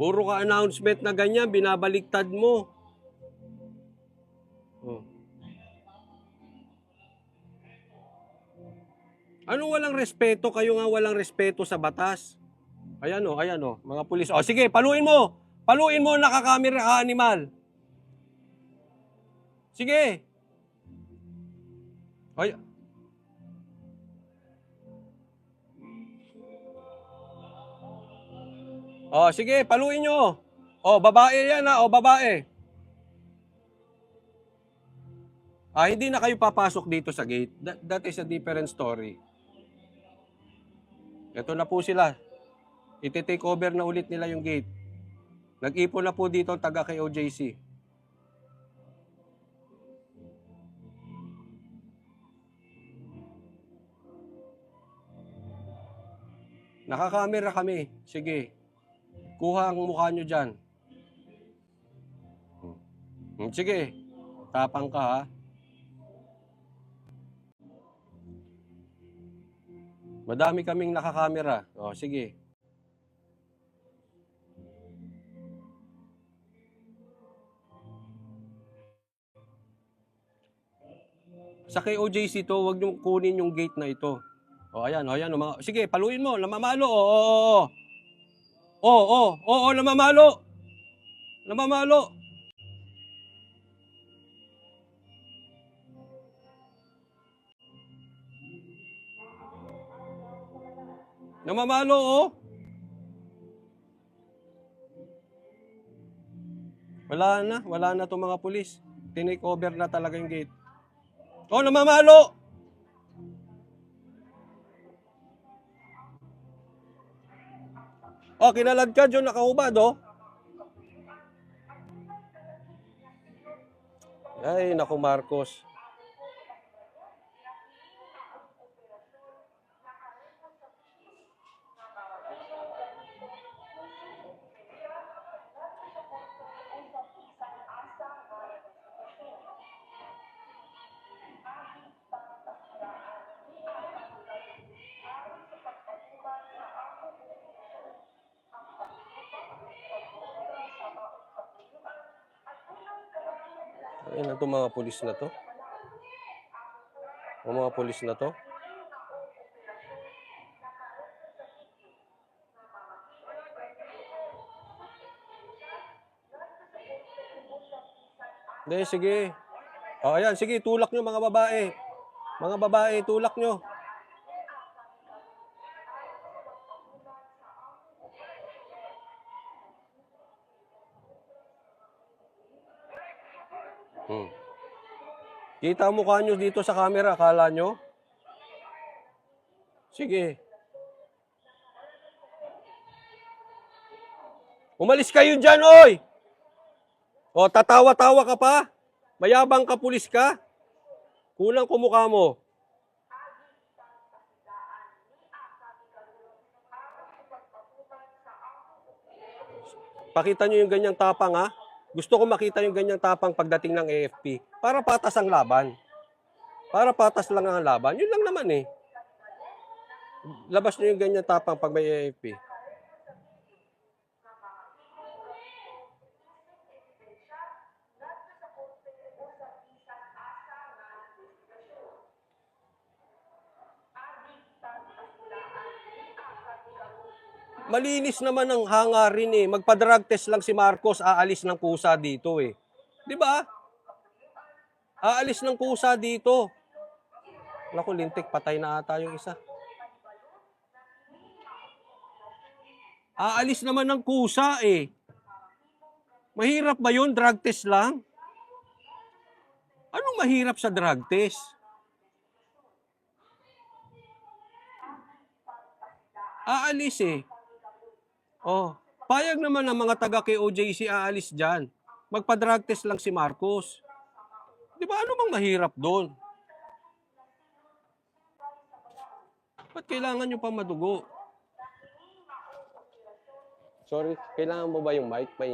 Puro ka announcement na ganyan, binabaliktad mo. Oh. Ano walang respeto? Kayo nga walang respeto sa batas. Ayan o, ayan o, mga pulis. O sige, paluin mo. Paluin mo, nakakamera ka, animal. Sige. Ay. O, sige, paluin nyo. O, babae yan ha, o babae. Ah, hindi na kayo papasok dito sa gate. That, that is a different story. Ito na po sila. Iti-take over na ulit nila yung gate. Nag-ipon na po dito ang taga kay OJC. Nakakamera kami. Sige. Kuha ang mukha nyo dyan. Hmm, Sige. Tapang ka ha. Madami kaming nakakamera. O, sige. Sa kay OJC to, wag niyo kunin yung gate na ito. O, ayan, o, ayan. o, mga- Sige, paluin mo. Namamalo. O, o, o. O, o, o, o, namamalo. Namamalo. Namamalo, oh. Wala na, wala na itong mga pulis. Tinake over na talaga yung gate. Oh, namamalo! Oh, kinalag ka, John, nakahubad, oh. Ay, naku, Marcos. Ayun na mga pulis na to. Ang mga pulis na to. Hindi, sige. O, ayan, sige, tulak nyo mga babae. Mga babae, tulak nyo. Hmm. Kita ang mukha nyo dito sa camera, akala nyo? Sige. Umalis kayo dyan, oy! O, tatawa-tawa ka pa? Mayabang ka, pulis ka? Kulang kumukha mo. Pakita nyo yung ganyang tapang, ha? Gusto ko makita yung ganyang tapang pagdating ng AFP. Para patas ang laban. Para patas lang ang laban. Yun lang naman eh. Labas nyo yung ganyang tapang pag may AFP. Malinis naman ang hangarin eh. Magpa-drug test lang si Marcos, aalis ng kusa dito eh. 'Di ba? Aalis ng kusa dito. Naku, lintik, patay na ata yung isa. Aalis naman ng kusa eh. Mahirap ba yun? Drug test lang? Anong mahirap sa drug test? Aalis eh. Oh, payag naman ng mga taga kay OJC aalis dyan. Magpa-drug test lang si Marcos. Di ba ano bang mahirap doon? Ba't kailangan nyo pa madugo? Sorry, kailangan mo ba yung mic? May